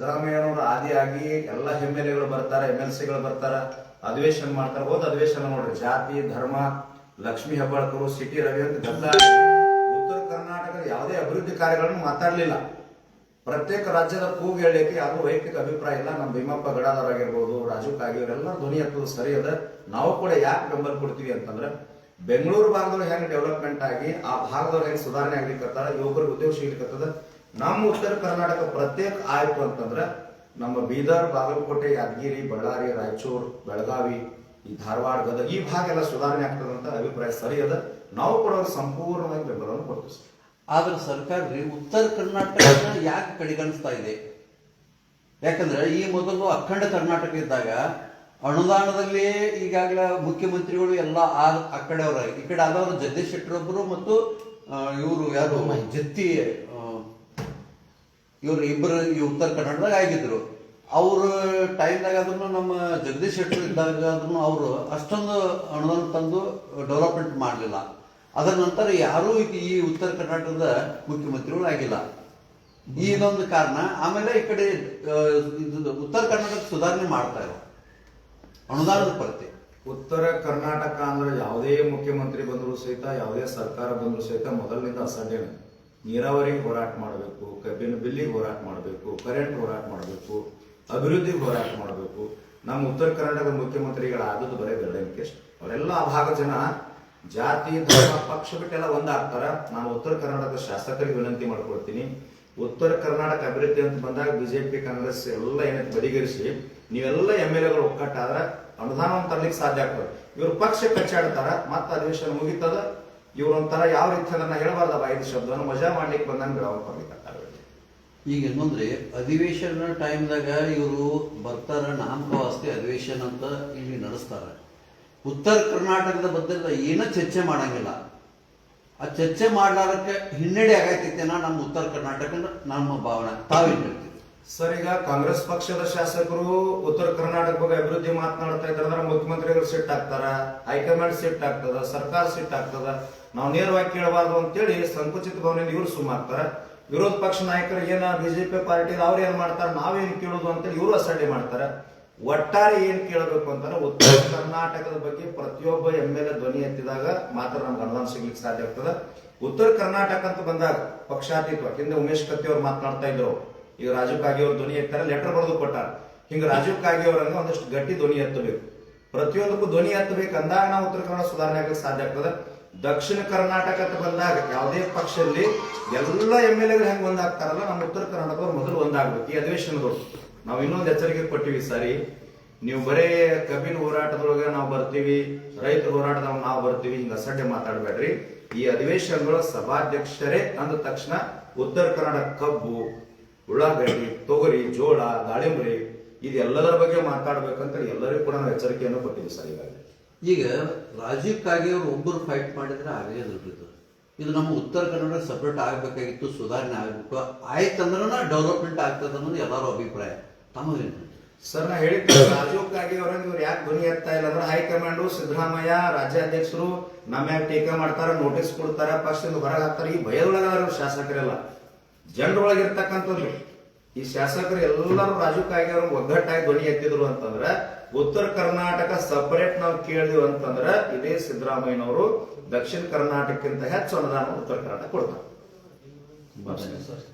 ಸಿದ್ದರಾಮಯ್ಯನವರು ಆದಿಯಾಗಿ ಎಲ್ಲ M L ಎಗಳು ಬರ್ತಾರ ಎಂ ಎಲ್ ಸಿಗಳು ಬರ್ತಾರ, ಅಧಿವೇಶನ ಮಾಡ್ತಾರ. ಹೋದ ಅಧಿವೇಶನ ನೋಡ್ರಿ, ಜಾತಿ, ಧರ್ಮ, ಲಕ್ಷ್ಮಿ ಹೆಬ್ಬಾಳ್ಕರು, ಸಿಟಿ ರವಿ ಅಂತ ಉತ್ತರ ಕರ್ನಾಟಕದ ಯಾವುದೇ ಅಭಿವೃದ್ಧಿ ಕಾರ್ಯಗಳನ್ನು ಮಾತಾಡಲಿಲ್ಲ. ಪ್ರತ್ಯೇಕ ರಾಜ್ಯದ ಕೂಗು ಹೇಳಲಿಕ್ಕೆ ಯಾರು ವೈಯಕ್ತಿಕ ಅಭಿಪ್ರಾಯ ಇಲ್ಲ. ನಮ್ಮ ಭೀಮಪ್ಪ ಗಡಾದರ್ ಆಗಿರ್ಬೋದು ರಾಜು ಕಾಗಿ ಅವರೆಲ್ಲ ಧ್ವನಿ ಎತ್ತುವುದು ಸರಿ ಅದ. ನಾವು ಕೂಡ ಯಾಕೆ ಬೆಂಬಲ ಕೊಡ್ತೀವಿ ಅಂತಂದ್ರೆ, ಬೆಂಗಳೂರು ಭಾಗದವ್ರು ಹೆಂಗ್ ಡೆವಲಪ್ಮೆಂಟ್ ಆಗಿ, ಆ ಭಾಗದವ್ರು ಹೆಂಗ್ ಸುಧಾರಣೆ ಆಗ್ಲಿಕ್ಕತ್ತಾರ ಯುವಕರಿಗೆ ಉದ್ಯೋಗ ಸಿಗ್ಲಿಕ್ಕತ್ತದ ನಮ್ಮ ಉತ್ತರ ಕರ್ನಾಟಕ ಪ್ರತ್ಯೇಕ ಆಯ್ತು ಅಂತಂದ್ರೆ ನಮ್ಮ ಬೀದರ್ ಬಾಗಲಕೋಟೆ ಯಾದಗಿರಿ ಬಳ್ಳಾರಿ ರಾಯಚೂರು ಬೆಳಗಾವಿ ಈ ಧಾರವಾಡ ಗದಗ ಈ ಭಾಗ ಎಲ್ಲ ಸುಧಾರಣೆ ಆಗ್ತದಂತ ಅಭಿಪ್ರಾಯ ಸರಿ ಅದ. ನಾವು ಕೂಡ ಸಂಪೂರ್ಣವಾಗಿ ಬೆಂಬಲವನ್ನು ಕೊಡ್ತೀವಿ ಆದ್ರೆ ಸರ್ಕಾರ ರೀ ಉತ್ತರ ಕರ್ನಾಟಕ ಯಾಕೆ ಕಡೆಗಣಿಸ್ತಾ ಇದೆ? ಯಾಕಂದ್ರೆ ಈ ಮೊದಲು ಅಖಂಡ ಕರ್ನಾಟಕ ಇದ್ದಾಗ ಅನುದಾನದಲ್ಲಿ ಈಗಾಗಲೇ ಮುಖ್ಯಮಂತ್ರಿಗಳು ಎಲ್ಲ ಆ ಆ ಕಡೆ ಅವರ ಈ ಕಡೆ ಆದವರು ಜಗದೀಶ್ ಶೆಟ್ಟರ್ ಒಬ್ಬರು ಮತ್ತು ಇವರು ಯಾರು? ಜತ್ತಿ ಇವರು ಇಬ್ಬರು ಈ ಉತ್ತರ ಕನ್ನಡದಾಗ ಆಗಿದ್ರು. ಅವ್ರ ಟೈಮ್ದಾಗ ಆದ್ರೂ ನಮ್ಮ ಜಗದೀಶ್ ಶೆಟ್ಟರ್ ಇದ್ದಾಗ ಆದ್ರೂ ಅವರು ಅಷ್ಟೊಂದು ಅನುದಾನ ತಂದು ಡೆವಲಪ್ಮೆಂಟ್ ಮಾಡಲಿಲ್ಲ. ಅದರ ನಂತರ ಯಾರೂ ಈ- ಉತ್ತರ ಕರ್ನಾಟಕದ ಮುಖ್ಯಮಂತ್ರಿಗಳು ಆಗಿಲ್ಲ. ಈ ಇದೊಂದು ಕಾರಣ, ಆಮೇಲೆ ಈ ಕಡೆ ಉತ್ತರ ಕರ್ನಾಟಕ ಸುಧಾರಣೆ ಮಾಡ್ತಾ ಇಲ್ಲ ಅನುದಾನದ ಕೊರತೆ. ಉತ್ತರ ಕರ್ನಾಟಕ ಅಂದ್ರೆ ಯಾವುದೇ ಮುಖ್ಯಮಂತ್ರಿ ಬಂದರೂ ಸಹಿತ, ಯಾವುದೇ ಸರ್ಕಾರ ಬಂದರೂ ಸಹಿತ ಮೊದಲಿನಿಂದ ಅಸಡ್ಡೆನೆ? ನೀರಾವರಿಗೆ ಹೋರಾಟ ಮಾಡಬೇಕು, ಕಬ್ಬಿನ ಬಿಲ್ಲಿಗೆ ಹೋರಾಟ ಮಾಡಬೇಕು ಕರೆಂಟ್ ಹೋರಾಟ ಮಾಡಬೇಕು ಅಭಿವೃದ್ಧಿಗೆ ಹೋರಾಟ ಮಾಡಬೇಕು. ನಮ್ಮ ಉತ್ತರ ಕರ್ನಾಟಕದ ಮುಖ್ಯಮಂತ್ರಿಗಳಾದದ್ದು ಬರೇ ಬೆಳವಣಿಗೆ ಅವರೆಲ್ಲ ಆ ಭಾಗ ಜನ ಜಾತಿ, ಧರ್ಮ ಪಕ್ಷ ಬಿಟ್ಟೆಲ್ಲ ಒಂದಾಗ್ತಾರ. ನಾನು ಉತ್ತರ ಕರ್ನಾಟಕದ ಶಾಸಕರಿಗೆ ವಿನಂತಿ ಮಾಡ್ಕೊಳ್ತೀನಿ. ಉತ್ತರ ಕರ್ನಾಟಕ ಅಭಿವೃದ್ಧಿ ಅಂತ ಬಂದಾಗ ಬಿಜೆಪಿ, ಕಾಂಗ್ರೆಸ್ ಎಲ್ಲ ಏನಂತ ಬದಿಗರಿಸಿ, ನೀವೆಲ್ಲ ಎಂ ಎಲ್ ಎಗಳು ಒಕ್ಕಟ್ಟಾದ್ರ ಅನುದಾನವನ್ನು ತರಲಿಕ್ಕೆ ಸಾಧ್ಯ ಆಗ್ತದೆ. ಇವರು ಪಕ್ಷ ಕಚ್ಚಾಡ್ತಾರ, ಮತ್ತೆ ಅಧಿವೇಶನ ಮುಗಿತದ ಇವ್ರ ಒಂಥರ ಯಾವ ರೀತಿ ಅದನ್ನ ಹೇಳಬಾರ್ದ ಐದು ಶಬ್ದವನ್ನು ಮಜಾ ಮಾಡ್ಲಿಕ್ಕೆ ಬಂದಂಗೆ ಅವ್ರು ಬರ್ಲಿಕ್ಕೆ ಈಗ ಏನಂದ್ರೆ ಅಧಿವೇಶನ ಟೈಮ್ದಾಗ ಇವರು ಬರ್ತಾರ ನಾಮಕವಾಸ್ತೆ ಅಧಿವೇಶನ ಅಂತ ಇಲ್ಲಿ ನಡೆಸ್ತಾರೆ. ಉತ್ತರ ಕರ್ನಾಟಕದ ಬದ್ದ ಏನೂ ಚರ್ಚೆ ಮಾಡಂಗಿಲ್ಲ. ಆ ಚರ್ಚೆ ಮಾಡ್ಲಾರಕ್ಕೆ ಹಿನ್ನಡೆ ಆಗೈತೈತೇನ ನಮ್ಮ ಉತ್ತರ ಕರ್ನಾಟಕ ನಮ್ಮ ಭಾವನೆ. ತಾವೇನು ಸರ್, ಈಗ ಕಾಂಗ್ರೆಸ್ ಪಕ್ಷದ ಶಾಸಕರು ಉತ್ತರ ಕರ್ನಾಟಕ ಬಗ್ಗೆ ಅಭಿವೃದ್ಧಿ ಮಾತನಾಡ್ತಾ ಅಂದ್ರೆ ಮುಖ್ಯಮಂತ್ರಿಗಳು ಸಿಟ್ ಆಗ್ತಾರ ಹೈಕಮಾಂಡ್ ಸಿಟ್ ಆಗ್ತದ ಸರ್ಕಾರ ಸಿಟ್ ಆಗ್ತದ ನಾವು ನೇರವಾಗಿ ಕೇಳಬಾರ್ದು ಅಂತೇಳಿ ಸಂಕುಚಿತ ಭಾವನೆ ಇವರು ಸುಮ್ಮಾಗ್ತಾರ ವಿರೋಧ ಪಕ್ಷ ನಾಯಕರು ಏನ ಬಿಜೆಪಿ ಪಾರ್ಟಿ ಅವ್ರು ಏನ್ ಮಾಡ್ತಾರ, ನಾವೇನ್ ಕೇಳೋದು ಅಂತೇಳಿ ಇವರು ಅಸಡ್ಡೆ ಮಾಡ್ತಾರ. ಒಟ್ಟಾರೆ ಏನ್ ಕೇಳಬೇಕು ಅಂತಂದ್ರೆ ಉತ್ತರ ಕರ್ನಾಟಕದ ಬಗ್ಗೆ ಪ್ರತಿಯೊಬ್ಬ ಎಂ ಎಲ್ ಎ ಧ್ವನಿ ಎತ್ತಿದಾಗ ಮಾತ್ರ ನಮ್ಗೆ ಅನುದಾನ ಸಿಗ್ಲಿಕ್ಕೆ ಸಾಧ್ಯ ಆಗ್ತದ. ಉತ್ತರ ಕರ್ನಾಟಕ ಅಂತ ಬಂದಾಗ ಪಕ್ಷಾತೀತ ಹಿಂದೆ ಉಮೇಶ್ ಕತ್ತಿ ಅವ್ರು ಮಾತನಾಡ್ತಾ ಇದ್ರು. ಈಗ ರಾಜೀವ್ ಕಾಗೆ ಅವ್ರ ಧ್ವನಿ ಎತ್ತಾರೆ ಲೆಟರ್ ಬರೆದು ಕೊಟ್ಟಾರ. ಹಿಂಗ ರಾಜೀವ್ ಕಾಗೆ ಅವರಂಗ ಒಂದಷ್ಟು ಗಟ್ಟಿ ಧ್ವನಿ ಎತ್ತಬೇಕು. ಪ್ರತಿಯೊಂದಕ್ಕೂ ಧ್ವನಿ ಎತ್ತಬೇಕು ಅಂದಾಗ ನಾವು ಉತ್ತರ ಕನ್ನಡ ಸುಧಾರಣೆ ಆಗಕ್ಕೆ ಸಾಧ್ಯ ಆಗ್ತದೆ. ದಕ್ಷಿಣ ಕರ್ನಾಟಕ ಬಂದಾಗ ಯಾವುದೇ ಪಕ್ಷದಲ್ಲಿ ಎಲ್ಲ ಎಂ ಎಲ್ ಎಗಳು ಹೆಂಗ್ ಒಂದಾಗ್ತಾರಲ್ಲ, ನಮ್ಮ ಉತ್ತರ ಕರ್ನಾಟಕದವ್ರು ಮೊದಲು ಒಂದಾಗ್ಬೇಕು. ಈ ಅಧಿವೇಶನದವರು. ನಾವು ಇನ್ನೊಂದು ಎಚ್ಚರಿಕೆ ಕೊಟ್ಟಿವಿ, ಸರಿ. ನೀವು ಬರೇ ಕಬ್ಬಿನ ಹೋರಾಟದೊಳಗೆ ನಾವು ಬರ್ತೀವಿ, ರೈತರ ಹೋರಾಟದೊಳಗೆ ನಾವು ಬರ್ತೀವಿ, ಹಿಂಗ ಅಸಡ್ಡೆ ಮಾತಾಡಬೇಡ್ರಿ. ಈ ಅಧಿವೇಶನಗಳ ಸಭಾಧ್ಯಕ್ಷರೇ ಅಂದ ತಕ್ಷಣ ಉತ್ತರ ಕನ್ನಡ ಕಬ್ಬು. ಉಳ್ಳಾಗಡ್ಡಿ ತೊಗರಿ ಜೋಳ ದಾಳಿಂಬರಿ ಇದೆಲ್ಲದರ ಬಗ್ಗೆ ಮಾತಾಡ್ಬೇಕಂತ ಎಲ್ಲರಿಗೂ ಕೂಡ ನಾವು ಎಚ್ಚರಿಕೆಯನ್ನು ಕೊಟ್ಟಿದ್ದೀವಿ ಸರ್ ಈಗಾಗಲೇ. ಈಗ ರಾಜ್ಯಕ್ಕಾಗಿ ಕಾಗೆ ಅವರು ಒಬ್ಬರು ಫೈಟ್ ಮಾಡಿದ್ರೆ ಆಗೇ ಇದು ಇದು ನಮ್ಮ ಉತ್ತರ ಕನ್ನಡ ಸಪ್ರೇಟ್ ಆಗಬೇಕಾಗಿತ್ತು ಸುಧಾರಣೆ ಆಗಬೇಕು. ಆಯ್ತಂದ್ರೆ ಡೆವಲಪ್ಮೆಂಟ್ ಆಗ್ತದೆ ಅನ್ನೋದು ಎಲ್ಲರೂ ಅಭಿಪ್ರಾಯ. ತಮಗೇನು ಸರ್ ನಾ ಹೇಳಿದ್ದೆ ರಾಜೀವ್ ಕಾಗೆ ಅವರಂಗೆ ಇವ್ರು ಯಾಕೆ ಧ್ವನಿ ಎತ್ತಾ ಇಲ್ಲ ಅಂದ್ರೆ ಹೈಕಮಾಂಡ್ ಸಿದ್ದರಾಮಯ್ಯ ರಾಜ್ಯಾಧ್ಯಕ್ಷರು ನಮ್ಮ ಯಾಕೆ ಟೀಕೆ ಮಾಡ್ತಾರ ನೋಟಿಸ್ ಕೊಡ್ತಾರ ಪಕ್ಷದಿಂದ ಹೊರಗೆ ಹಾಕ್ತಾರೆ ಈ ಭಯದೊಳಗ ಶಾಸಕರೆಲ್ಲ. ಜನರೊಳಗೆ ಇರ್ತಕ್ಕಂಥದ್ದು ಈ ಶಾಸಕರು ಎಲ್ಲರೂ ರಾಜಕೀಯ ಅವರು ಒಗ್ಗಟ್ಟಾಗಿ ಧ್ವನಿ ಎತ್ತಿದ್ರು ಅಂತಂದ್ರೆ ಉತ್ತರ ಕರ್ನಾಟಕ ಸಪರೇಟ್ ನಾವು ಕೇಳಿದ್ವಿ ಅಂತಂದ್ರೆ ಇದೇ ಸಿದ್ದರಾಮಯ್ಯನವರು ದಕ್ಷಿಣ ಕರ್ನಾಟಕಕ್ಕಿಂತ ಹೆಚ್ಚು ಅನುದಾನ ಉತ್ತರ ಕರ್ನಾಟಕ ಕೊಡ್ತಾರೆ. ಸರ್.